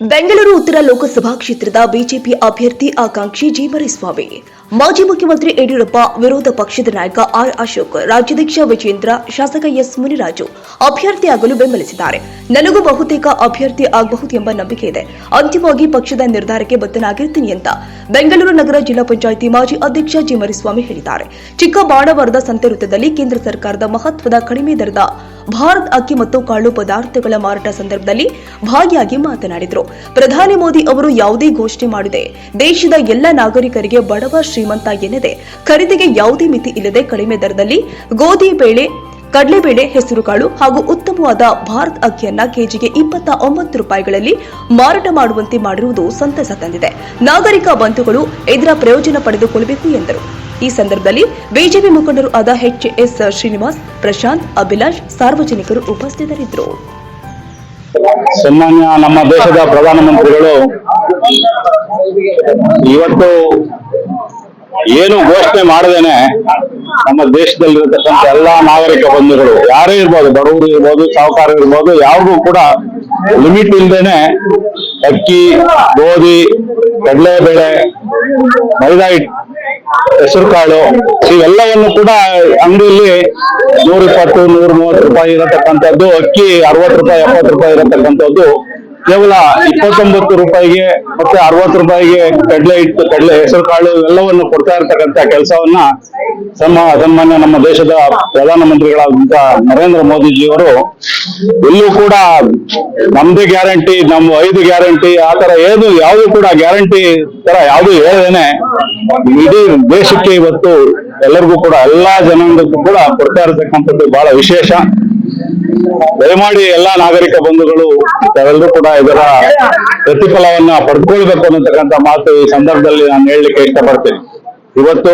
ಬೆಂಗಳೂರು ಉತ್ತರ ಲೋಕಸಭಾ ಕ್ಷೇತ್ರದ ಬಿಜೆಪಿ ಅಭ್ಯರ್ಥಿ ಆಕಾಂಕ್ಷಿ ಜಿ ಮರಿಸ್ವಾಮಿ ಮಾಜಿ ಮುಖ್ಯಮಂತ್ರಿ ಯಡಿಯೂರಪ್ಪ, ವಿರೋಧ ಪಕ್ಷದ ನಾಯಕ ಆರ್ ಅಶೋಕ್, ರಾಜ್ಯಾಧ್ಯಕ್ಷ ವಿಜೇಂದ್ರ, ಶಾಸಕ ಎಸ್ ಮುನಿರಾಜು ಅಭ್ಯರ್ಥಿಯಾಗಲು ಬೆಂಬಲಿಸಿದ್ದಾರೆ. ನನಗೂ ಬಹುತೇಕ ಅಭ್ಯರ್ಥಿ ಆಗಬಹುದು ಎಂಬ ನಂಬಿಕೆ ಇದೆ. ಅಂತಿಮವಾಗಿ ಪಕ್ಷದ ನಿರ್ಧಾರಕ್ಕೆ ಬದ್ಧನಾಗಿರ್ತೀನಿ ಅಂತ ಬೆಂಗಳೂರು ನಗರ ಜಿಲ್ಲಾ ಪಂಚಾಯಿತಿ ಮಾಜಿ ಅಧ್ಯಕ್ಷ ಜಿ ಮರಿಸ್ವಾಮಿ ಹೇಳಿದ್ದಾರೆ. ಚಿಕ್ಕಬಾಣವರದ ಸಂತೆ ವೃತ್ತದಲ್ಲಿ ಕೇಂದ್ರ ಸರ್ಕಾರದ ಮಹತ್ವದ ಕಡಿಮೆ ದರದ ಭಾರತ್ ಅಕ್ಕಿ ಮತ್ತು ಕಾಳು ಪದಾರ್ಥಗಳ ಮಾರಾಟ ಸಂದರ್ಭದಲ್ಲಿ ಭಾಗಿಯಾಗಿ ಮಾತನಾಡಿದರು. ಪ್ರಧಾನಿ ಮೋದಿ ಅವರು ಯಾವುದೇ ಘೋಷಣೆ ಮಾಡಿದೆ. ದೇಶದ ಎಲ್ಲ ನಾಗರಿಕರಿಗೆ ಬಡವ ಶ್ರೀಮಂತ ಎನ್ನದೆ ಖರೀದಿಗೆ ಯಾವುದೇ ಮಿತಿ ಇಲ್ಲದೆ ಕಡಿಮೆ ದರದಲ್ಲಿ ಗೋಧಿ ಬೇಳೆ ಕಡಲೆಬೇಳೆ ಹೆಸರುಕಾಳು ಹಾಗೂ ಉತ್ತಮವಾದ ಭಾರತ್ ಅಕ್ಕಿಯನ್ನ ಕೆಜಿಗೆ ಇಪ್ಪತ್ತ ಒಂಬತ್ತು ರೂಪಾಯಿಗಳಲ್ಲಿ ಮಾರಾಟ ಮಾಡುವಂತೆ ಮಾಡಿರುವುದು ಸಂತಸ ತಂದಿದೆ. ನಾಗರಿಕ ಬಂಧುಗಳು ಇದರ ಪ್ರಯೋಜನ ಪಡೆದುಕೊಳ್ಳಬೇಕು ಎಂದರು. ಈ ಸಂದರ್ಭದಲ್ಲಿ ಬಿಜೆಪಿ ಮುಖಂಡರು ಆದ ಎಚ್ ಎಸ್ ಶ್ರೀನಿವಾಸ್, ಪ್ರಶಾಂತ್, ಅಭಿಲಾಷ್ ಸಾರ್ವಜನಿಕರು ಉಪಸ್ಥಿತರಿದ್ದರು. ಸನ್ಮಾನ್ಯ ನಮ್ಮ ದೇಶದ ಪ್ರಧಾನಮಂತ್ರಿಗಳು, ಇವತ್ತು ಏನು ಘೋಷಣೆ ಮಾಡದೇನೆ ನಮ್ಮ ದೇಶದಲ್ಲಿ ಇರತಕ್ಕಂಥ ಎಲ್ಲಾ ನಾಗರಿಕ ಬಂಧುಗಳು. ಯಾರೇ ಇರ್ಬೋದು, ಬಡವರು ಇರ್ಬೋದು ಸಾಹುಕಾರ ಇರ್ಬೋದು, ಯಾರಿಗೂ ಕೂಡ ಲಿಮಿಟ್ ಇಲ್ಲದೇನೆ ಅಕ್ಕಿ, ಗೋಧಿ, ಕಡಲೆಬೇಳೆ, ಮೈದಾ ಹಿಟ್ಟು ಹೆಸರು ಕಾಳು ಇವೆಲ್ಲವನ್ನು ಕೂಡ ಅಂಗಡಿಯಲ್ಲಿ ನೂರ ಇಪ್ಪತ್ತು ನೂರ ಮೂವತ್ತು ರೂಪಾಯಿ ಇರತಕ್ಕಂಥದ್ದು, ಅಕ್ಕಿ ಅರವತ್ತು ರೂಪಾಯಿ, ಎಪ್ಪತ್ತು ರೂಪಾಯಿ ಇರತಕ್ಕಂಥದ್ದು ಕೇವಲ ಇಪ್ಪತ್ತೊಂಬತ್ತು ರೂಪಾಯಿಗೆ ಮತ್ತೆ ಅರವತ್ತು ರೂಪಾಯಿಗೆ ಕಡಲೆ ಹಿಟ್ಟು, ಕಡಲೆ ಹೆಸರು ಕಾಳು ಇವೆಲ್ಲವನ್ನು ಕೊಡ್ತಾ ಇರ್ತಕ್ಕಂತ ಕೆಲಸವನ್ನ ಸಮ ಸನ್ಮಾನ್ಯ ನಮ್ಮ ದೇಶದ ಪ್ರಧಾನಮಂತ್ರಿಗಳಾದಂತ ನರೇಂದ್ರ ಮೋದಿಜಿಯವರು ಎಲ್ಲೂ ಕೂಡ ನಮ್ದೇ ಗ್ಯಾರಂಟಿ, ನಮ್ಮ ಐದು ಗ್ಯಾರಂಟಿ, ಆ ತರ ಏನು ಯಾವುದು ಕೂಡ ಗ್ಯಾರಂಟಿ ತರ ಯಾವುದು ಹೇಳದೇನೆ. ಇಡೀ ದೇಶಕ್ಕೆ ಇವತ್ತು ಎಲ್ಲರಿಗೂ ಕೂಡ, ಎಲ್ಲಾ ಜನಾಂಗಕ್ಕೂ ಕೂಡ ಕೊಡ್ತಾ ಇರತಕ್ಕಂಥದ್ದು ಬಹಳ ವಿಶೇಷ. ದಯಮಾಡಿ ಎಲ್ಲಾ ನಾಗರಿಕ ಬಂಧುಗಳು ತಾವೆಲ್ಲರೂ ಕೂಡ ಇದರ ಪ್ರತಿಫಲವನ್ನ ಪಡ್ಕೊಳ್ಬೇಕು ಅನ್ನತಕ್ಕಂಥ ಮಾತು ಈ ಸಂದರ್ಭದಲ್ಲಿ ನಾನು ಹೇಳಲಿಕ್ಕೆ ಇಷ್ಟಪಡ್ತೇನೆ. ಇವತ್ತು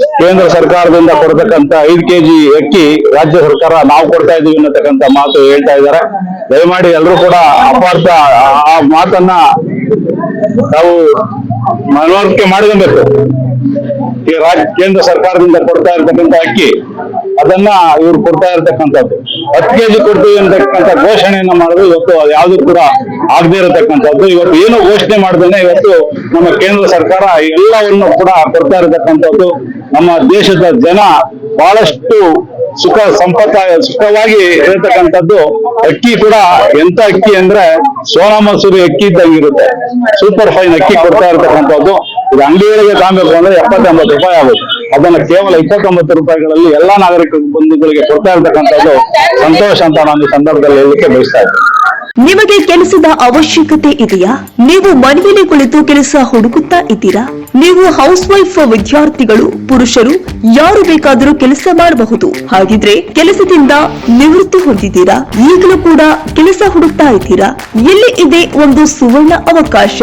ಕೇಂದ್ರ ಸರ್ಕಾರದಿಂದ ಕೊಡತಕ್ಕಂತ ಐದು ಕೆಜಿ ಅಕ್ಕಿ ರಾಜ್ಯ ಸರ್ಕಾರ ನಾವು ಕೊಡ್ತಾ ಇದೀವಿ ಅನ್ನತಕ್ಕಂತ ಮಾತು ಹೇಳ್ತಾ ಇದ್ದಾರೆ. ದಯಮಾಡಿ ಎಲ್ಲರೂ ಕೂಡ ಅಪಾರ್ಥ, ಆ- ಮಾತನ್ನ ನಾವು ಮನವರಿಕೆ ರಾಜ್ಯ, ಕೇಂದ್ರ ಸರ್ಕಾರದಿಂದ ಕೊಡ್ತಾ ಇರ್ತಕ್ಕಂಥ ಅಕ್ಕಿ ಅದನ್ನ ಇವ್ರು ಕೊಡ್ತಾ ಇರತಕ್ಕಂಥದ್ದು. ಹತ್ತು ಕೆಜಿ ಕೊಡ್ತೀವಿ ಅಂತಕ್ಕಂಥ ಘೋಷಣೆಯನ್ನ ಮಾಡೋದು ಇವತ್ತು ಯಾವ್ದು ಕೂಡ ಆಗದೆ ಇರತಕ್ಕಂಥದ್ದು. ಇವತ್ತು ಏನು ಘೋಷಣೆ ಮಾಡ್ದೇನೆ ಇವತ್ತು ನಮ್ಮ ಕೇಂದ್ರ ಸರ್ಕಾರ ಎಲ್ಲವನ್ನು ಕೂಡ ಕೊಡ್ತಾ ಇರತಕ್ಕಂಥದ್ದು. ನಮ್ಮ ದೇಶದ ಜನ ಬಹಳಷ್ಟು ಸುಖ ಸಂಪತ್ತ ಸುಖವಾಗಿ ಇರತಕ್ಕಂಥದ್ದು. ಅಕ್ಕಿ ಕೂಡ ಎಂತ ಅಕ್ಕಿ ಅಂದ್ರೆ ಸೋನಾ ಮಸೂರಿ ಅಕ್ಕಿ ಇದ್ದಂಗಿರುತ್ತೆ ಸೂಪರ್ ಫೈನ್ ಅಕ್ಕಿ ಕೊಡ್ತಾ ಇರತಕ್ಕಂಥದ್ದು. ಇದು ಅಂಗಡಿಗಳಿಗೆ ತಾಂಬೇಕು ಅಂದ್ರೆ ಎಪ್ಪತ್ತೊಂಬತ್ತು ರೂಪಾಯಿ ಆಗುತ್ತೆ. ಅದನ್ನ ಕೇವಲ ಇಪ್ಪತ್ತೊಂಬತ್ತು ರೂಪಾಯಿಗಳಲ್ಲಿ ಎಲ್ಲಾ ನಾಗರಿಕ ಬಂಧುಗಳಿಗೆ ಕೊಡ್ತಾ ಇರತಕ್ಕಂಥದ್ದು ಸಂತೋಷ ಅಂತ ನಾನು ಈ ಸಂದರ್ಭದಲ್ಲಿ ಹೇಳಲಿಕ್ಕೆ ಬಯಸ್ತಾ ನಿಮಗೆ ಕೆಲಸದ ಅವಶ್ಯಕತೆ ಇದೆಯಾ? ನೀವು ಮನೆಯಲ್ಲಿ ಕುಳಿತು ಕೆಲಸ ಹುಡುಕುತ್ತಾ ಇದ್ದೀರಾ? ನೀವು ಹೌಸ್ ವೈಫ್ ವಿದ್ಯಾರ್ಥಿಗಳು, ಪುರುಷರು, ಯಾರು ಬೇಕಾದರೂ ಕೆಲಸ ಮಾಡಬಹುದು. ಹಾಗಿದ್ರೆ ಕೆಲಸದಿಂದ ನಿವೃತ್ತಿ ಹೊಂದಿದ್ದೀರಾ? ಈಗಲೂ ಕೂಡ ಕೆಲಸ ಹುಡುಕ್ತಾ ಇದ್ದೀರಾ? ಇಲ್ಲಿ ಇದೆ ಒಂದು ಸುವರ್ಣ ಅವಕಾಶ?